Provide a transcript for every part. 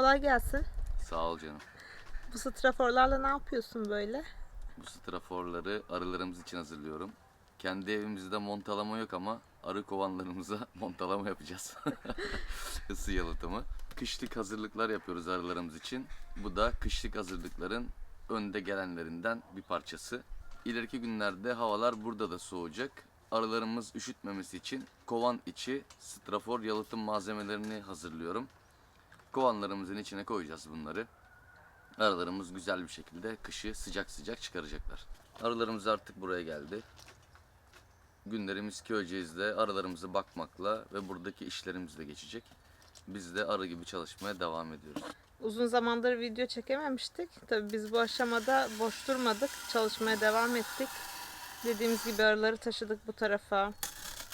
Kolay gelsin. Sağ ol canım. Bu straforlarla ne yapıyorsun böyle? Bu straforları arılarımız için hazırlıyorum. Kendi evimizde montalama yok ama arı kovanlarımıza montalama yapacağız. Isı yalıtımı. Kışlık hazırlıklar yapıyoruz arılarımız için. Bu da kışlık hazırlıkların önde gelenlerinden bir parçası. İleriki günlerde havalar burada da soğuyacak. Arılarımız üşütmemesi için kovan içi strafor yalıtım malzemelerini hazırlıyorum. Kovanlarımızın içine koyacağız bunları. Arılarımız güzel bir şekilde kışı sıcak sıcak çıkaracaklar. Arılarımız artık buraya geldi. Günlerimiz Köyceğiz'de arılarımıza bakmakla ve buradaki işlerimizle geçecek. Biz de arı gibi çalışmaya devam ediyoruz. Uzun zamandır video çekememiştik. Tabii biz bu aşamada boş durmadık. Çalışmaya devam ettik. Dediğimiz gibi arıları taşıdık bu tarafa.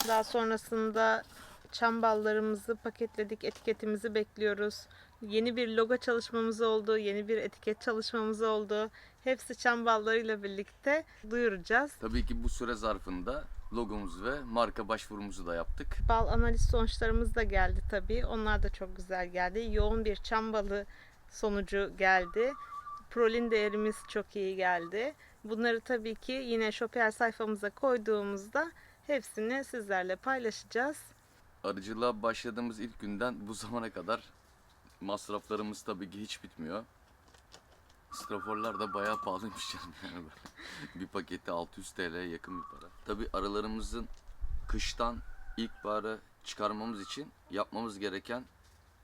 Daha sonrasında çam ballarımızı paketledik. Etiketimizi bekliyoruz. Yeni bir logo çalışmamız oldu. Yeni bir etiket çalışmamız oldu. Hepsi çam ballarıyla birlikte duyuracağız. Tabii ki bu süre zarfında logomuzu ve marka başvurumuzu da yaptık. Bal analiz sonuçlarımız da geldi tabii. Onlar da çok güzel geldi. Yoğun bir çam balı sonucu geldi. Prolin değerimiz çok iyi geldi. Bunları tabii ki yine Shoper sayfamıza koyduğumuzda hepsini sizlerle paylaşacağız. Arıcılığa başladığımız ilk günden bu zamana kadar masraflarımız tabii ki hiç bitmiyor. Straforlar da bayağı pahalıymış canım yani. bir paketi 600 TL'ye yakın bir para. Tabii arılarımızın kıştan ilkbahara çıkarmamız için yapmamız gereken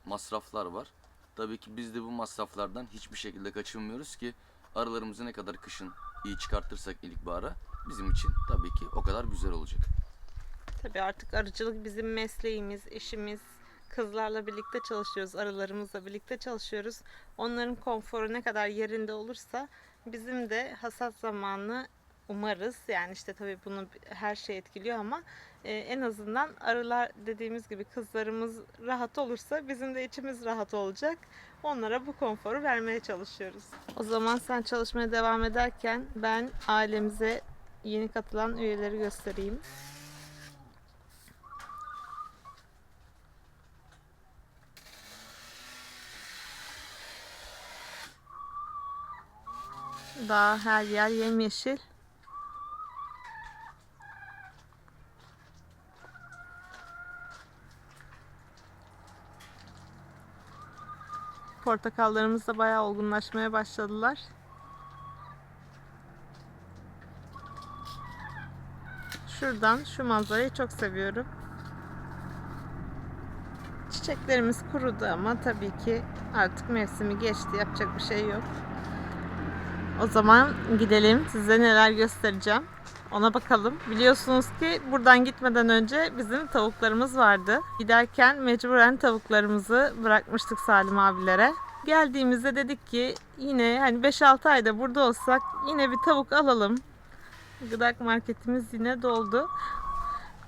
masraflar var. Tabii ki biz de bu masraflardan hiçbir şekilde kaçınmıyoruz ki arılarımızı ne kadar kışın iyi çıkartırsak ilkbahara bizim için tabii ki o kadar güzel olacak. Tabii artık arıcılık bizim mesleğimiz, işimiz. Kızlarla birlikte çalışıyoruz, arılarımızla birlikte çalışıyoruz. Onların konforu ne kadar yerinde olursa bizim de hasat zamanı umarız. Yani işte tabii bunu her şey etkiliyor ama e, en azından arılar dediğimiz gibi kızlarımız rahat olursa bizim de içimiz rahat olacak. Onlara bu konforu vermeye çalışıyoruz. O zaman sen çalışmaya devam ederken ben ailemize yeni katılan üyeleri göstereyim. Daha her yer yemyeşil. Portakallarımız da bayağı olgunlaşmaya başladılar. Şuradan şu manzarayı çok seviyorum. Çiçeklerimiz kurudu ama tabii ki artık mevsimi geçti. Yapacak bir şey yok. O zaman gidelim. Size neler göstereceğim. Ona bakalım. Biliyorsunuz ki buradan gitmeden önce bizim tavuklarımız vardı. Giderken mecburen tavuklarımızı bırakmıştık Salim abilere. Geldiğimizde dedik ki yine hani 5-6 ayda burada olsak yine bir tavuk alalım. Gıdak marketimiz yine doldu.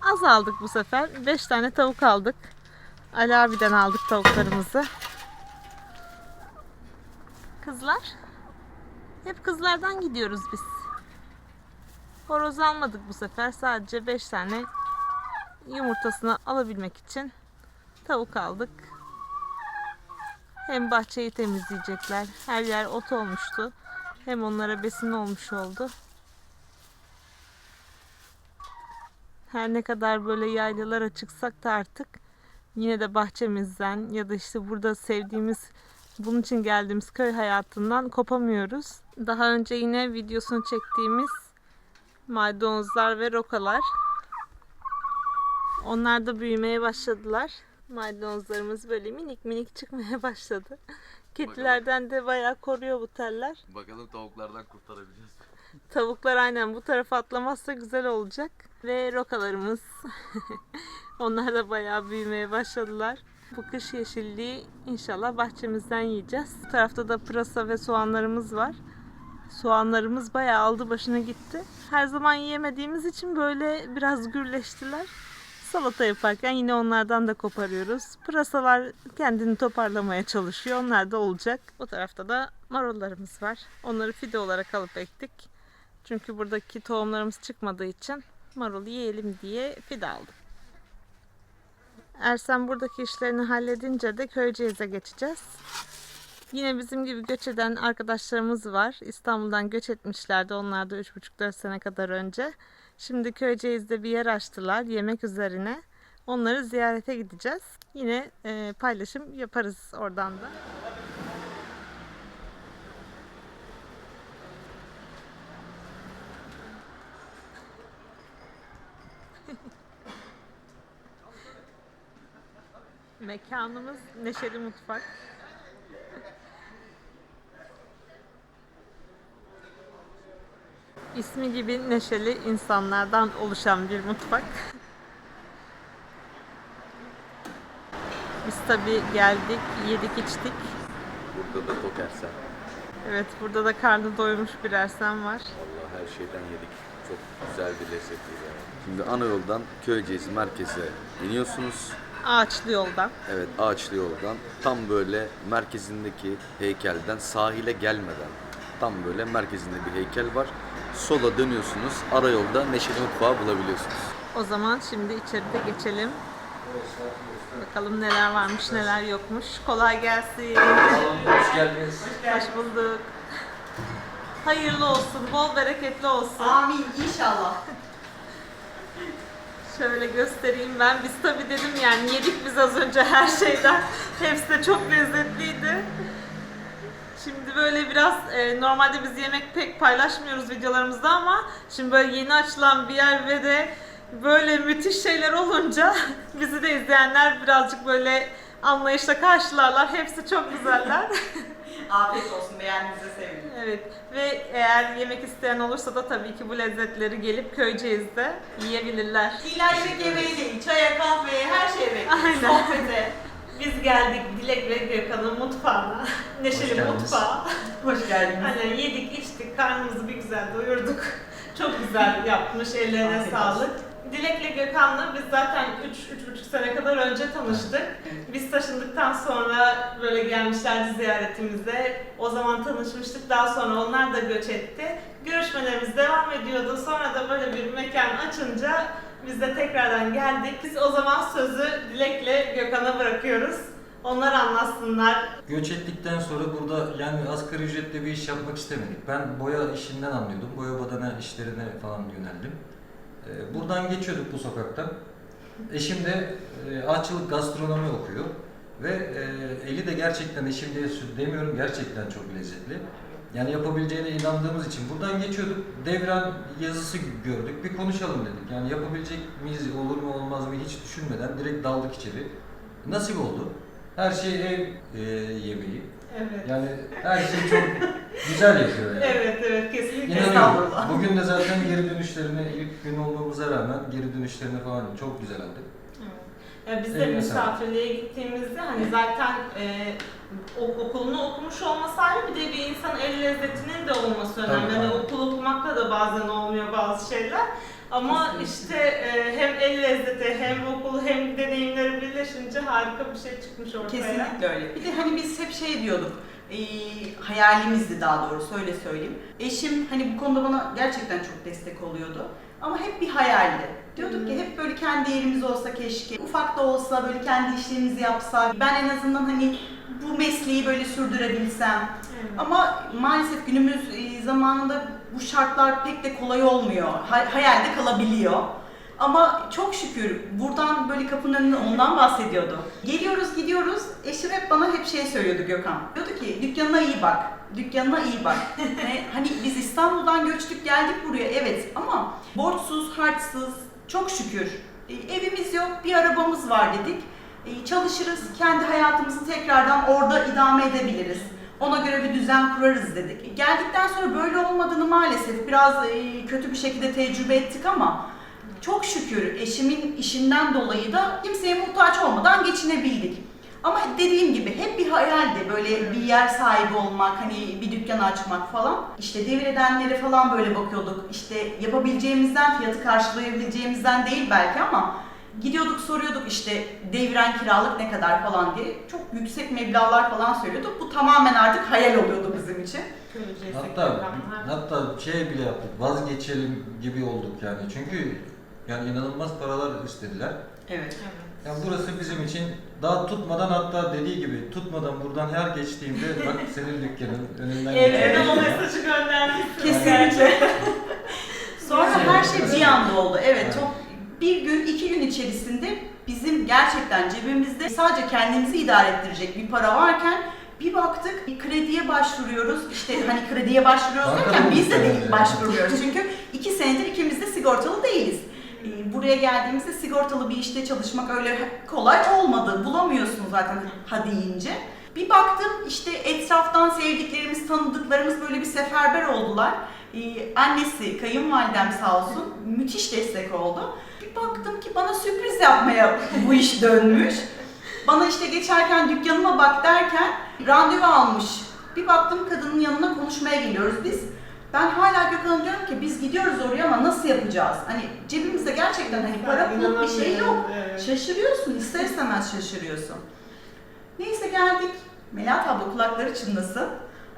Az aldık bu sefer. 5 tane tavuk aldık. Ali abiden aldık tavuklarımızı. Kızlar. Hep kızlardan gidiyoruz biz. Horoz almadık bu sefer. Sadece 5 tane yumurtasını alabilmek için tavuk aldık. Hem bahçeyi temizleyecekler. Her yer ot olmuştu. Hem onlara besin olmuş oldu. Her ne kadar böyle yaylalara çıksak da artık yine de bahçemizden ya da işte burada sevdiğimiz bunun için geldiğimiz köy hayatından kopamıyoruz. Daha önce yine videosunu çektiğimiz maydanozlar ve rokalar. Onlar da büyümeye başladılar. Maydanozlarımız böyle minik minik çıkmaya başladı. Kedilerden de bayağı koruyor bu teller. Bakalım tavuklardan kurtarabileceğiz. Tavuklar aynen bu tarafa atlamazsa güzel olacak. Ve rokalarımız. Onlar da bayağı büyümeye başladılar. Bu kış yeşilliği inşallah bahçemizden yiyeceğiz. Bu tarafta da pırasa ve soğanlarımız var. Soğanlarımız bayağı aldı başını gitti. Her zaman yiyemediğimiz için böyle biraz gürleştiler. Salata yaparken yine onlardan da koparıyoruz. Pırasalar kendini toparlamaya çalışıyor. Onlar da olacak. Bu tarafta da marullarımız var. Onları fide olarak alıp ektik. Çünkü buradaki tohumlarımız çıkmadığı için marul yiyelim diye fide aldım. Ersen buradaki işlerini halledince de Köyceğiz'e geçeceğiz. Yine bizim gibi göç eden arkadaşlarımız var. İstanbul'dan göç etmişlerdi. Onlar da 3,5-4 sene kadar önce. Şimdi Köyceğiz'de bir yer açtılar yemek üzerine. Onları ziyarete gideceğiz. Yine e, paylaşım yaparız oradan da. Mekanımız Neşeli Mutfak. İsmi gibi neşeli insanlardan oluşan bir mutfak. Biz tabii geldik, yedik, içtik. Burada da tok Ersen. Evet, burada da karnı doymuş bir Ersen var. Vallahi her şeyden yedik. Çok güzel bir lezzetliydi. Şimdi ana yoldan Köyceğiz merkeze iniyorsunuz. Ağaçlı yoldan. Evet Ağaçlı yoldan tam böyle merkezindeki heykelden sahile gelmeden tam böyle merkezinde bir heykel var. Sola dönüyorsunuz. Ara yolda Neşeli Mutfağı bulabiliyorsunuz. O zaman şimdi içeride geçelim. Bakalım neler varmış, neler yokmuş. Kolay gelsin. Hoş geldiniz. Hoş bulduk. Hayırlı olsun, bol bereketli olsun. Amin inşallah. Şöyle göstereyim ben. Biz tabii dedim yani yedik biz az önce her şeyden. Hepsi de çok lezzetliydi. Şimdi böyle biraz e, normalde biz yemek pek paylaşmıyoruz videolarımızda ama şimdi böyle yeni açılan bir yer ve de böyle müthiş şeyler olunca bizi de izleyenler birazcık böyle anlayışla karşılarlar. Hepsi çok güzeller. Afiyet olsun beğendiğinize sevindim. evet ve eğer yemek isteyen olursa da tabii ki bu lezzetleri gelip Köyceğiz'de yiyebilirler. İlla yemek yemeği değil, çaya, kahveye, her şeye bekleriz. Aynen. Sohbete. Biz geldik Dilek ve Gökhan'ın mutfağına. Neşeli geldiniz. mutfağa. Hoş geldiniz. Hani yedik içtik karnımızı bir güzel doyurduk. Çok güzel yapmış ellerine sağlık. Dilek'le Gökhan'la biz zaten 3-3,5 sene kadar önce tanıştık. Biz taşındıktan sonra böyle gelmişlerdi ziyaretimize. O zaman tanışmıştık. Daha sonra onlar da göç etti. Görüşmelerimiz devam ediyordu. Sonra da böyle bir mekan açınca biz de tekrardan geldik. Biz o zaman sözü Dilek'le Gökhan'a bırakıyoruz. Onlar anlatsınlar. Göç ettikten sonra burada yani asgari ücretle bir iş yapmak istemedik. Ben boya işinden anlıyordum. Boya badana işlerine falan yöneldim. Ee, Buradan geçiyorduk bu sokaktan. Eşim de e, aşçılık gastronomi okuyor. Ve e, eli de gerçekten eşim diye demiyorum gerçekten çok lezzetli. Yani yapabileceğine inandığımız için buradan geçiyorduk. Devran yazısı gördük. Bir konuşalım dedik. Yani yapabilecek miyiz, olur mu olmaz mı hiç düşünmeden direkt daldık içeri. Nasip oldu. Her şey ev e, yemeği. Evet. Yani her şey çok güzel yapıyor yani. Evet evet kesinlikle. İnanıyorum. Bugün de zaten geri dönüşlerini ilk gün olmamıza rağmen geri dönüşlerini falan çok güzel aldık. Ya biz de Eline sağlık. misafirliğe gittiğimizde hani zaten e, okulunu okumuş olması ayrı bir de bir insan el lezzetinin de olması önemli. Tabii, aynen. okul okumakla da bazen olmuyor bazı şeyler. Ama işte e, hem el lezzeti hem okulu hem deneyimleri birleşince harika bir şey çıkmış ortaya. Kesinlikle öyle. Bir de hani biz hep şey diyorduk. e, hayalimizdi daha doğrusu öyle söyleyeyim. Eşim hani bu konuda bana gerçekten çok destek oluyordu. Ama hep bir hayaldi. Diyorduk ki hep böyle kendi yerimiz olsa keşke. Ufak da olsa böyle kendi işlerimizi yapsak. Ben en azından hani bu mesleği böyle sürdürebilsem. Evet. Ama maalesef günümüz e, zamanında bu şartlar pek de kolay olmuyor. Ha- hayalde kalabiliyor. Ama çok şükür buradan böyle kapının önünde ondan bahsediyordu. Geliyoruz gidiyoruz. Eşim hep bana hep şey söylüyordu Gökhan. Diyordu ki dükkanına iyi bak. Dükkanına iyi bak. hani biz İstanbul'dan göçtük geldik buraya evet ama borçsuz, harçsız çok şükür. E, evimiz yok, bir arabamız var dedik. E, çalışırız, kendi hayatımızı tekrardan orada idame edebiliriz. Ona göre bir düzen kurarız dedik. Geldikten sonra böyle olmadığını maalesef biraz e, kötü bir şekilde tecrübe ettik ama çok şükür eşimin işinden dolayı da kimseye muhtaç olmadan geçinebildik. Ama dediğim gibi hep bir hayaldi böyle bir yer sahibi olmak, hani bir dükkan açmak falan. İşte devredenlere falan böyle bakıyorduk. İşte yapabileceğimizden, fiyatı karşılayabileceğimizden değil belki ama gidiyorduk soruyorduk işte devren kiralık ne kadar falan diye. Çok yüksek meblağlar falan söylüyorduk. Bu tamamen artık hayal oluyordu bizim için. Göreceğiz Hatta hatta şey bile yaptık. Vazgeçelim gibi olduk yani. Çünkü yani inanılmaz paralar istediler. Evet. Yani burası bizim için daha tutmadan hatta dediği gibi tutmadan buradan her geçtiğimde bak senin dükkanın önünden Evrene geçiyorum. o mesajı göndermişsin. Kesinlikle. Sonra her şey bir Evet. anda oldu. Evet, Evet. çok bir gün, iki gün içerisinde bizim gerçekten cebimizde sadece kendimizi idare ettirecek bir para varken bir baktık bir krediye başvuruyoruz. İşte hani krediye başvuruyoruz derken biz de değil başvuruyoruz. Çünkü iki senedir ikimiz de sigortalı değiliz. Ee, Buraya geldiğimizde sigortalı bir işte çalışmak öyle kolay olmadı. Bulamıyorsun zaten ha deyince. Bir baktım işte etraftan sevdiklerimiz, tanıdıklarımız böyle bir seferber oldular. Ee, annesi, kayınvalidem sağ olsun müthiş destek oldu. Baktım ki bana sürpriz yapmaya bu iş dönmüş. Bana işte geçerken dükkanıma bak derken randevu almış. Bir baktım kadının yanına konuşmaya geliyoruz biz. Ben hala Gökhan'a diyorum ki biz gidiyoruz oraya ama nasıl yapacağız? Hani cebimizde gerçekten hani para pul bir şey yok. Şaşırıyorsun, ister istemez şaşırıyorsun. Neyse geldik. Melahat abla kulakları çınlasın.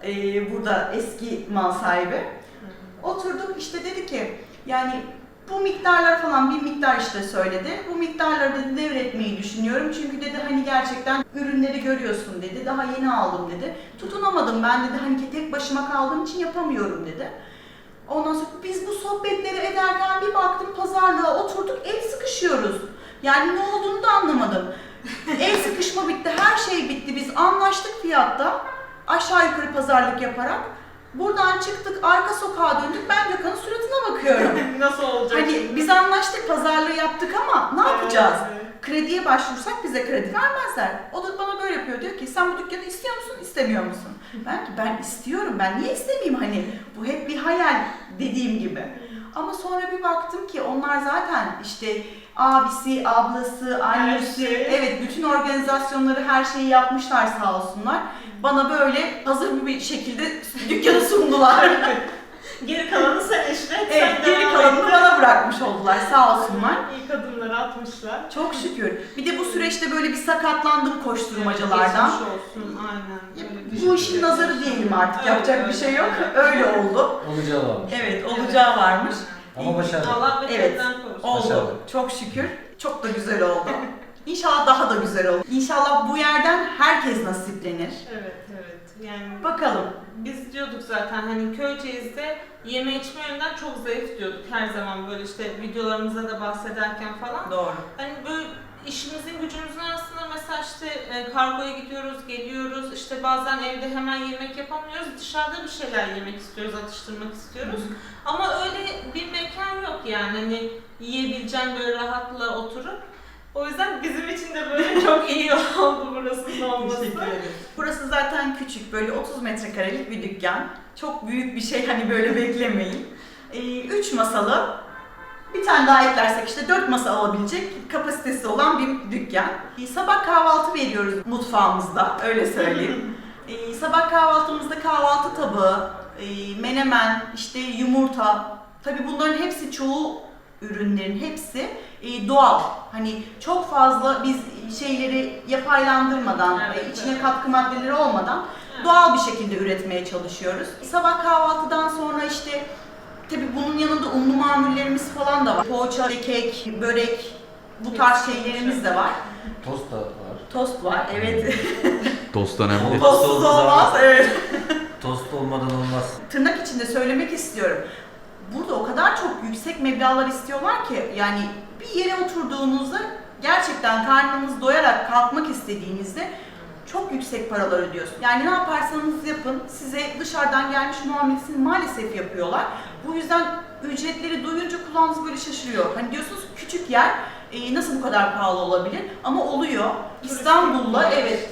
Ee, burada eski mal sahibi. Oturduk işte dedi ki yani bu miktarlar falan bir miktar işte söyledi. Bu miktarları dedi devretmeyi düşünüyorum. Çünkü dedi hani gerçekten ürünleri görüyorsun dedi. Daha yeni aldım dedi. Tutunamadım ben dedi hani tek başıma kaldığım için yapamıyorum dedi. Ondan sonra biz bu sohbetleri ederken bir baktım pazarlığa oturduk el sıkışıyoruz. Yani ne olduğunu da anlamadım. El sıkışma bitti, her şey bitti. Biz anlaştık fiyatta. Aşağı yukarı pazarlık yaparak. Buradan çıktık, arka sokağa döndük. Ben Gökhan'ın suratına bakıyorum. Nasıl olacak? Hani biz anlaştık, pazarlığı yaptık ama ne yapacağız? Krediye başvursak bize kredi vermezler. O da bana böyle yapıyor. Diyor ki sen bu dükkanı istiyor musun, istemiyor musun? Ben ki ben istiyorum. Ben niye istemeyeyim hani? Bu hep bir hayal dediğim gibi. Ama sonra bir baktım ki onlar zaten işte abisi, ablası, annesi, şey. evet bütün organizasyonları her şeyi yapmışlar sağ olsunlar. Bana böyle hazır bir şekilde dükkanı sundular. Geri kalanı sen işlet. evet, sen geri kalanını bana bırakmış oldular sağ olsunlar. İlk adımları atmışlar. Çok şükür. Bir de bu süreçte böyle bir sakatlandım koşturmacalardan. Geçmiş olsun aynen. Öyle bir Bu şey. işin nazarı diyelim artık. Evet, Yapacak bir evet, şey yok. evet. Öyle oldu. Olacağı varmış. Evet, olacağı varmış. Ama başardık. Allah Evet. beterinden korusun. Oldu. Başardık. Çok şükür. Çok da güzel oldu. İnşallah daha da güzel olur. İnşallah bu yerden herkes nasiplenir. Evet evet. Yani Bakalım. biz diyorduk zaten hani Köyceğiz'de yeme içme yönden çok zayıf diyorduk her zaman böyle işte videolarımızda da bahsederken falan. Doğru. Hani böyle işimizin gücümüzün arasında mesela işte e, kargoya gidiyoruz, geliyoruz. işte bazen evde hemen yemek yapamıyoruz. Dışarıda bir şeyler yemek istiyoruz, atıştırmak istiyoruz. Ama öyle bir mekan yok yani hani yiyebileceğin böyle rahatla oturup. O yüzden bizim için de böyle çok iyi oldu burasının olması. Burası zaten küçük, böyle 30 metrekarelik bir dükkan. Çok büyük bir şey hani böyle beklemeyin. 3 masalı, bir tane daha eklersek işte 4 masa alabilecek kapasitesi olan bir dükkan. Ee, Sabah kahvaltı veriyoruz mutfağımızda, öyle söyleyeyim. Ee, Sabah kahvaltımızda kahvaltı tabağı, e, menemen, işte yumurta. Tabii bunların hepsi çoğu ürünlerin hepsi e, doğal. Hani çok fazla biz şeyleri yapaylandırmadan, Evet, içine evet. katkı maddeleri olmadan doğal bir şekilde üretmeye çalışıyoruz. Sabah kahvaltıdan sonra işte tabii bunun yanında unlu mamullerimiz falan da var. Poğaça, kek, börek bu tarz şeylerimiz de var. Tost da var. Tost var, evet. Tost önemli. Tostsuz olduğu olmaz, evet. Tost olmadan olmaz. Tırnak içinde söylemek istiyorum. Burada o kadar çok yüksek meblağlar istiyorlar ki yani bir yere oturduğunuzda gerçekten karnınız doyarak kalkmak istediğinizde çok yüksek paralar ödüyorsunuz. Yani ne yaparsanız yapın size dışarıdan gelmiş muamelesini maalesef yapıyorlar. Bu yüzden ücretleri duyunca kulağınız böyle şaşırıyor. Hani diyorsunuz küçük yer e, nasıl bu kadar pahalı olabilir? Ama oluyor. İstanbul'la evet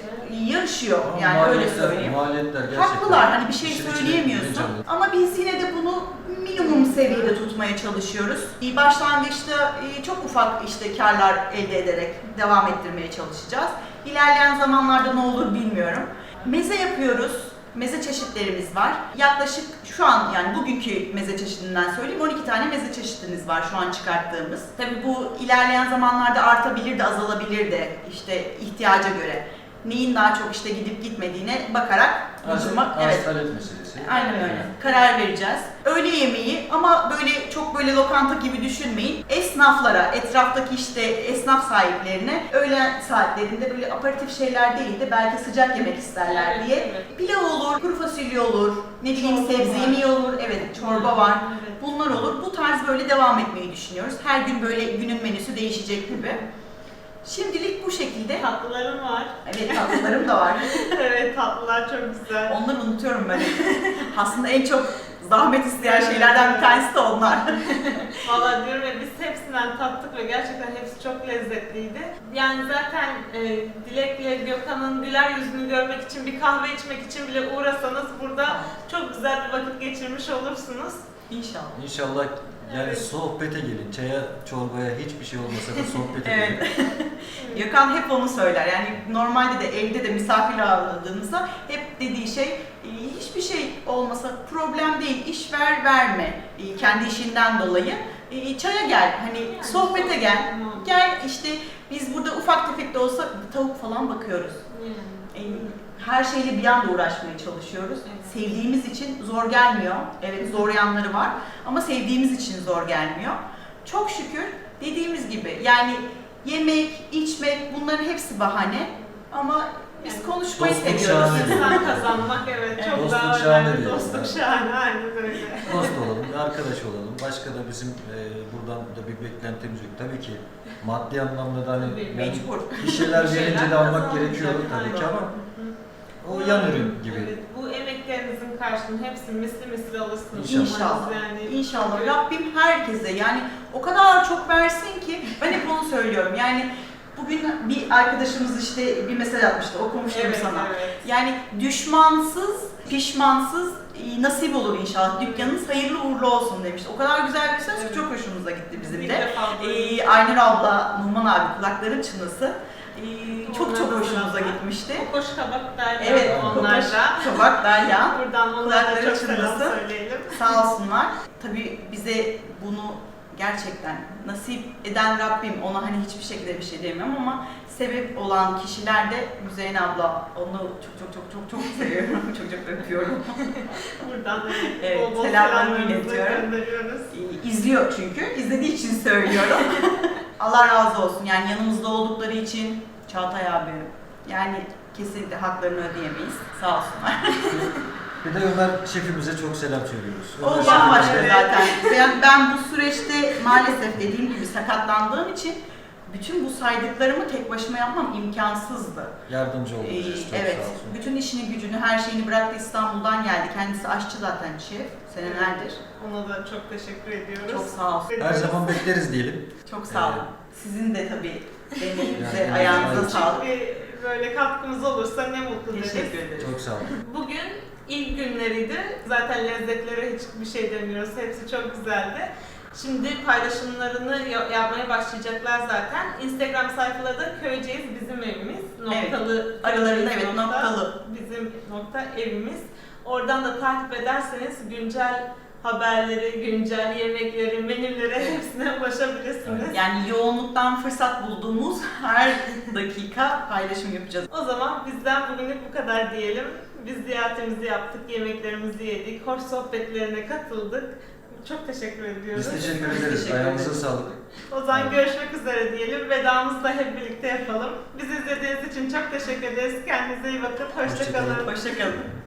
yarışıyor Ama yani öyle maliyetler- söyleyeyim. Maliyetler gerçekten. Haklılar hani bir şey işin içine söyleyemiyorsun. girince. Ama biz yine de bunu minimum seviyede tutmaya çalışıyoruz. İyi Başlangıçta e, çok ufak işte karlar elde ederek devam ettirmeye çalışacağız. İlerleyen zamanlarda ne olur bilmiyorum. Meze yapıyoruz. Meze çeşitlerimiz var. Yaklaşık şu an yani bugünkü meze çeşidinden söyleyeyim 12 tane meze çeşitimiz var şu an çıkarttığımız. Tabii bu ilerleyen zamanlarda artabilir de azalabilir de işte ihtiyaca göre. neyin daha çok işte gidip gitmediğine bakarak buluşmak. Evet. Evet. talep meselesi. Aynen öyle. Karar vereceğiz. Öğle yemeği ama böyle çok böyle lokanta gibi düşünmeyin. Esnaflara, etraftaki işte esnaf sahiplerine öğlen saatlerinde böyle aperatif şeyler değil de belki sıcak yemek isterler Evet, diye. evet. Pilav olur, kuru fasulye olur, ne bileyim Çorba sebze var. yemeği olur, evet çorba var. Evet. Bunlar olur. Bu tarz böyle devam etmeyi düşünüyoruz. Her gün böyle günün menüsü değişecek gibi. Şimdilik bu şekilde. Tatlılarım var. Evet tatlılarım da var. evet tatlılar çok güzel. Onları unutuyorum ben. Aslında en çok zahmet isteyen şeylerden bir tanesi de onlar. Valla diyorum ya biz hepsinden tattık ve gerçekten hepsi çok lezzetliydi. Yani zaten e, Dilek'le Gökhan'ın güler yüzünü görmek için, bir kahve içmek için bile uğrasanız burada çok güzel bir vakit geçirmiş olursunuz. İnşallah. İnşallah yani Evet. sohbete gelin. Çaya, çorbaya hiçbir şey olmasa da sohbete Evet. gelin. Gökhan hep onu söyler. Yani normalde de evde de misafir ağırladığımızda hep dediği şey e, hiçbir şey olmasa problem değil. iş ver verme. E, Kendi işinden dolayı. E, Çaya gel. Hani Yani sohbete gel. Gel işte biz burada ufak tefek de olsa tavuk falan bakıyoruz. Yani. Her şeyle bir anda uğraşmaya çalışıyoruz. Evet. Sevdiğimiz için zor gelmiyor. Evet zor yanları var ama sevdiğimiz için zor gelmiyor. Çok şükür dediğimiz gibi yani yemek, içmek bunların hepsi bahane ama biz Yani konuşmayı dostluk seviyoruz. İnsan kazanmak evet çok Dostluk daha şahane önemli. Dostluk şahane aynen öyle. Dost olalım, arkadaş olalım. Başka da bizim e, buradan da bir beklentimiz yok. Tabii ki maddi anlamda da hani Tabii, yani Mecbur. bir şeyler verince de almak gerekiyor tabii ki ama O yan ürün gibi. Evet, bu emeklerinizin karşılığını hepsi misli misli alırsınız. İnşallah. Yani, İnşallah. Rabbim herkese yani o kadar çok versin ki ben hep onu söylüyorum. Yani bugün bir arkadaşımız işte bir mesaj atmıştı okumuştum Evet, sana. evet. Yani düşmansız, pişmansız nasip olur inşallah. Dükkanınız hayırlı uğurlu olsun demişti. O kadar güzel bir söz ki Evet. çok hoşumuza gitti bizim İlk de. Ee, Aynur abla, Numan abi kulakların çınlasın. Ee, çok çok hoşumuza. Gitmişti. Kokoş kabak derler Evet, onlar da. kabak Derya. Buradan onlara da çok selam söyleyelim. Sağ olsunlar. Tabii bize bunu gerçekten nasip eden Rabbim ona hani hiçbir şekilde bir şey demiyorum ama sebep olan kişiler de Müzeyyen abla onu çok çok çok çok çok seviyorum. çok çok öpüyorum. Buradan evet, bol bol selamlarımı iletiyorum. İzliyor çünkü. İzlediği için söylüyorum. Allah razı olsun. Yani yanımızda oldukları için Çağatay abi yani kesinlikle haklarını ödeyemeyiz. Sağ olsunlar. Bir de Ömer şefimize çok selam söylüyoruz. O Ömer bambaşka şefimize- zaten. Ben, ben bu süreçte maalesef dediğim gibi sakatlandığım için bütün bu saydıklarımı tek başıma yapmam imkansızdı. Yardımcı oldu Ee. Çok evet, sağ olsun. bütün işini gücünü, her şeyini bıraktı İstanbul'dan geldi. Kendisi aşçı zaten şef, senelerdir. Ona da çok teşekkür ediyoruz. Çok sağ olsun. Her zaman bekleriz diyelim. Çok sağ olun. Evet. Sizin de tabii deneyinize, Yani ayağınıza sağlık. Bir böyle katkımız olursa ne mutlu deriz. Teşekkür ederiz. Çok sağ olun. Bugün ilk günleriydi. Zaten lezzetlere hiçbir şey demiyoruz. Hepsi çok güzeldi. Şimdi paylaşımlarını ya- yapmaya başlayacaklar zaten. Instagram sayfaları da Köyceğiz bizim evimiz. Evet. Noktalı. Aralarında Köyceğiz evet nokta noktalı. Bizim nokta evimiz. Oradan da takip ederseniz güncel haberleri, güncel yemekleri, menüleri hepsine ulaşabilirsiniz. Yani yoğunluktan fırsat bulduğumuz her dakika paylaşım yapacağız. O zaman bizden bugünlük bu kadar diyelim. Biz ziyaretimizi yaptık, yemeklerimizi yedik, hoş sohbetlerine katıldık. Çok teşekkür ediyoruz. Biz teşekkür ederiz. Ayağınıza sağlık. O zaman görüşmek üzere diyelim. Vedamızı da hep birlikte yapalım. Bizi izlediğiniz için çok teşekkür ederiz. Kendinize iyi bakın. Hoşça kalın. Hoşçakalın. Hoşçakalın.